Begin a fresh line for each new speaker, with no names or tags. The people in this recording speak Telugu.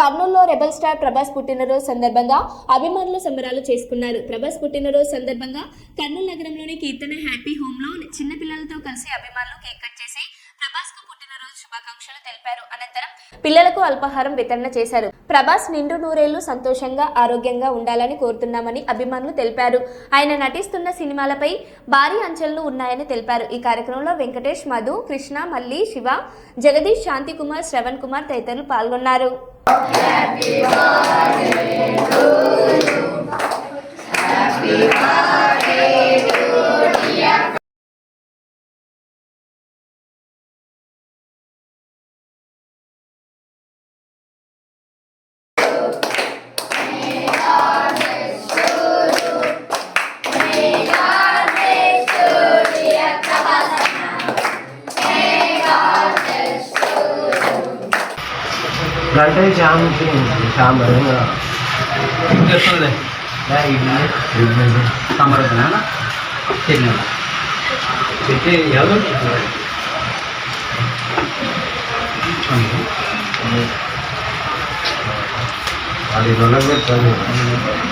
కర్నూలులో రెబల్ స్టార్ ప్రభాస్ పుట్టినరోజు సందర్భంగా అభిమానులు సంబరాలు చేసుకున్నారు. ప్రభాస్ పుట్టినరోజు సందర్భంగా కర్నూలు నగరంలోని కీర్తన హ్యాపీ హోమ్లో చిన్న పిల్లలతో కలిసి అభిమానులు కేక్ కట్ చేసి ప్రభాస్కు పుట్టినరోజు శుభాకాంక్షలు తెలిపారు. అనంతరం పిల్లలకు అల్పాహారం వితరణ చేశారు. ప్రభాస్ నిండు నూరేళ్ళు సంతోషంగా ఆరోగ్యంగా ఉండాలని కోరుతున్నామని అభిమానులు తెలిపారు. ఆయన నటిస్తున్న సినిమాలపై భారీ అంచనాలు ఉన్నాయని తెలిపారు. ఈ కార్యక్రమంలో వెంకటేష్ మధు కృష్ణ మల్లి శివ జగదీష్ శాంతి కుమార్ శ్రవణ్ కుమార్ తదితరులు పాల్గొన్నారు. Happy
birthday.
Nanti jam sini sama dengan.
Ini sudah. Dah ini. Ini. Kamar mana? Sini. Sini ya tu.
Ada dalam ni.